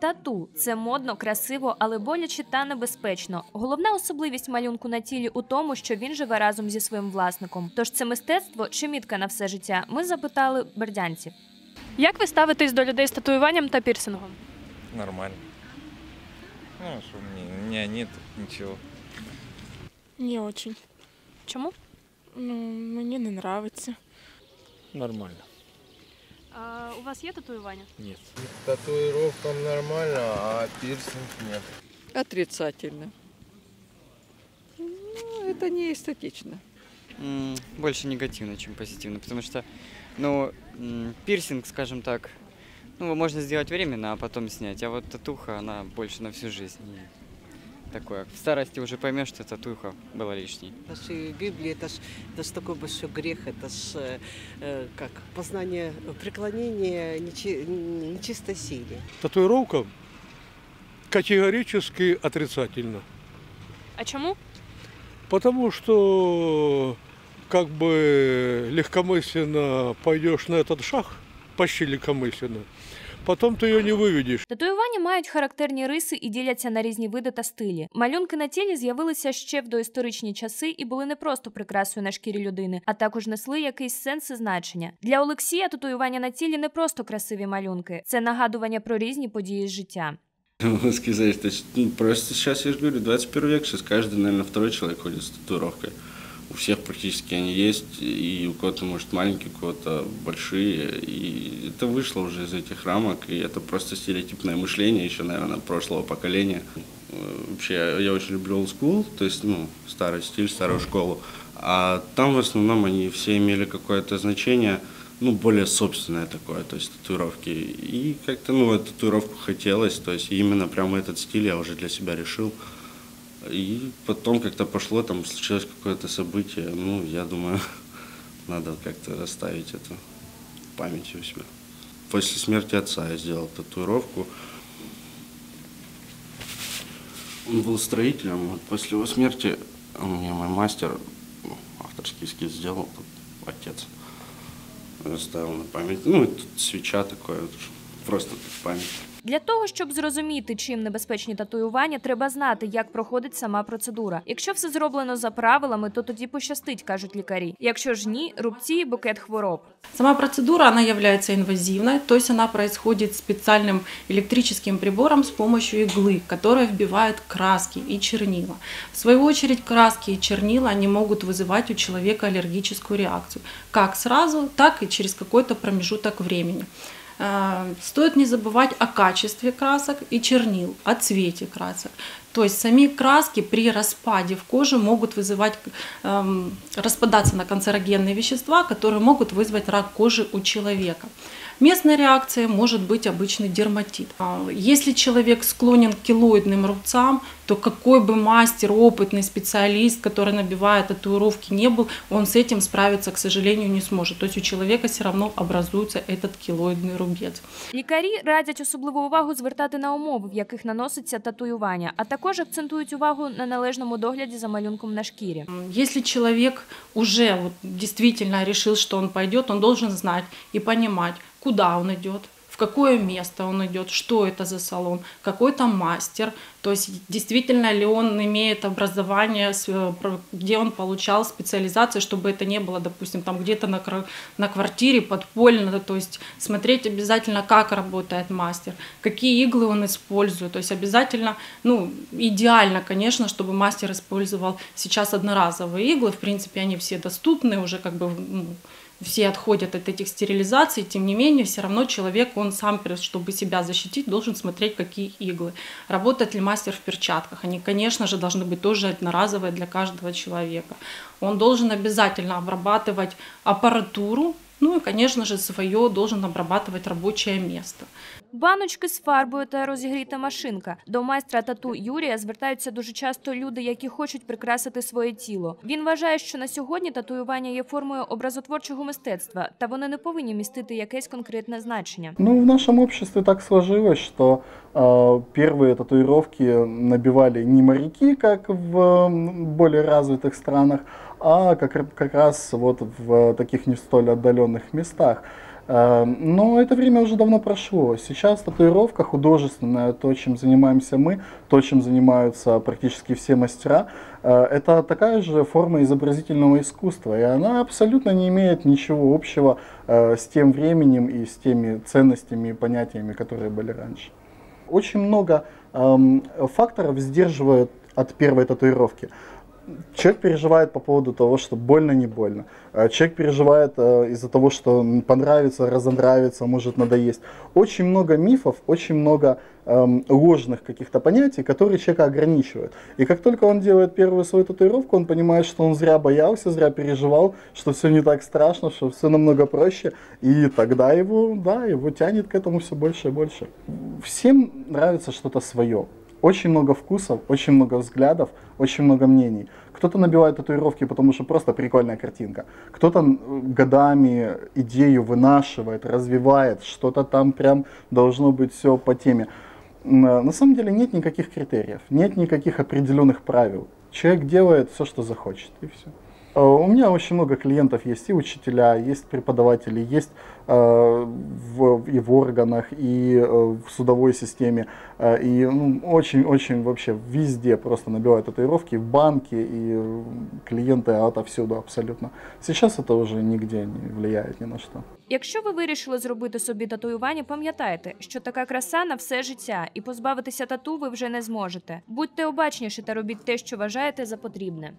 Тату це модно, красиво, але боляче та небезпечно. Головна особливість малюнку на тілі у тому, що він живе разом зі своїм власником. Тож це мистецтво чи мітка на все життя? Ми запитали бердянців. Як ви ставитесь до людей з татуюванням та пірсингом? Нормально. Ну, что мне, у меня нет ничего. Не очень. Чому? Ну, мне не нравится. Нормально. А, у вас є татуювання? Нет. Татуировкам нормально, а пирсинг нет. Отрицательно. Ну, это не эстетично. Больше негативно, чем позитивно, потому что, ну, пирсинг, скажем так, ну, его можно сделать временно, а потом снять, а вот татуха, она больше на всю жизнь. Такое. В старости уже поймешь, что татуха была лишней. Это ж и Библия, это ж, это ж такой большой грех, это ж э, э, как познание, преклонение нечи, нечистой силе. Татуировка категорически отрицательно. А чому? Потому что как бы легкомысленно пойдешь на этот шаг, почти легкомысленно, потом ты ее не выведешь. Татуювання мають характерні риси і діляться на різні види та стилі. Малюнки на тілі з'явилися ще в доісторичні часи і були не просто прикрасою на шкірі людини, а також несли якийсь сенс і значення. Для Олексія татуювання на тілі не просто красиві малюнки, це нагадування про різні події з життя. Могу сказать, то есть, ну, просто сейчас, я же говорю, 21 век, сейчас каждый, наверное, второй человек ходит с татуировкой. Всех практически они есть, и у кого-то, может, маленькие, у кого-то большие. И это вышло уже из этих рамок, и это просто стереотипное мышление еще, наверное, прошлого поколения. Э, Вообще, я очень люблю old school, то есть, ну, старый стиль, старую школу. А там в основном они все имели какое-то значение, ну, более собственное такое, то есть татуировки. И как-то, ну, эту татуировку хотелось, то есть именно прямо этот стиль я уже для себя решил. И потом как-то пошло, там случилось какое-то событие, ну, я думаю, надо как-то расставить это в памяти у себя. После смерти отца я сделал татуировку. Он был строителем, вот после его смерти мне мой мастер ну, авторский эскиз сделал, отец ставил на память. Ну, свеча такое, вот, просто тут память. Для того, щоб зрозуміти, чим небезпечні татуювання, треба знати, як проходить сама процедура. Якщо все зроблено за правилами, то тоді пощастить, кажуть лікарі. Якщо ж ні, рубці і букет хвороб. Сама процедура, она является инвазивной, то есть она происходит специальным электрическим прибором с помощью иглы, которая вбивает краски и чернила. В свою очередь краски и чернила, они могут вызывать у человека аллергическую реакцию, как сразу, так и через какой-то промежуток времени. Э, Стоит не забывать о качестве красок и чернил, о цвете красок. То есть сами краски при распаде в коже могут вызывать, эм, распадаться на канцерогенные вещества, которые могут вызвать рак кожи у человека. Местной реакцией может быть обычный дерматит. А Если человек склонен к килоидным рубцам, то какой бы мастер, опытный специалист, который набивает татуировки, не был, он с этим справиться, к сожалению, не сможет. То есть у человека все равно образуется этот килоидный рубец. Лікарі радять особливу увагу звертати на умови, в яких наноситься татуювання, а також акцентують увагу на належному догляді за малюнком на шкірі. Если человек уже вот действительно решил, что он пойдет, он должен знать и понимать, куда он идет, в какое место он идет, что это за салон, какой там мастер, то есть действительно ли он имеет образование, э, где он получал специализацию, чтобы это не было, допустим, там где-то на, на квартире подпольно, то есть смотреть обязательно, как работает мастер, какие иглы он использует, то есть обязательно, ну, идеально, конечно, чтобы мастер использовал сейчас одноразовые иглы, в принципе, они все доступны, уже как бы ну, все отходят от этих стерилизаций, тем не менее, все равно человек, он сам, чтобы себя защитить, должен смотреть, какие иглы. Работает ли мастер в перчатках? Они, конечно же, должны быть тоже одноразовые для каждого человека. Он должен обязательно обрабатывать аппаратуру, ну и, конечно же, свое должен обрабатывать рабочее место. Баночки з фарбою та розігріта машинка. До майстра тату Юрія звертаються дуже часто люди, які хочуть прикрасити своє тіло. Він вважає, що на сьогодні татуювання є формою образотворчого мистецтва, та вони не повинні містити якесь конкретне значення. Ну, в нашем обществе так сложилось, что э, первые татуировки набивали не моряки, как в м, более развитых странах, а как, р- как раз вот в таких не столь отдаленных местах. Э, Но это время уже давно прошло. Сейчас татуировка художественная, то, чем занимаемся мы, то, чем занимаются практически все мастера, э, это такая же форма изобразительного искусства, и она абсолютно не имеет ничего общего э, с тем временем и с теми ценностями и понятиями, которые были раньше. Очень много эм, факторов сдерживает от первой татуировки. Человек переживает по поводу того, что больно, не больно. Э, Человек переживает э, из-за того, что понравится, разонравится, может надоесть. Очень много мифов, очень много эм, ложных каких-то понятий, которые человека ограничивают. И как только он делает первую свою татуировку, он понимает, что он зря боялся, зря переживал, что все не так страшно, что все намного проще. И тогда его, да, его тянет к этому все больше и больше. Всем нравится что-то свое. Очень много вкусов, очень много взглядов, очень много мнений. Кто-то набивает татуировки, потому что просто прикольная картинка. Кто-то годами идею вынашивает, развивает, что-то там прям должно быть все по теме. Э, На самом деле нет никаких критериев, нет никаких определенных правил. Человек делает все, что захочет, и все. У меня очень много клиентов есть, и учителя, есть преподаватели, есть э, и в органах, и э, в судовой системе, э, и очень-очень вообще везде просто набивают татуировки, в банке, и э, клиенты отовсюду абсолютно. Сейчас это уже нигде не влияет ни на что. Якщо ви вирішили зробити собі татуювання, пам'ятайте, що така краса на все життя, і позбавитися тату ви вже не зможете. Будьте обачніші та робіть те, що вважаєте за потрібне.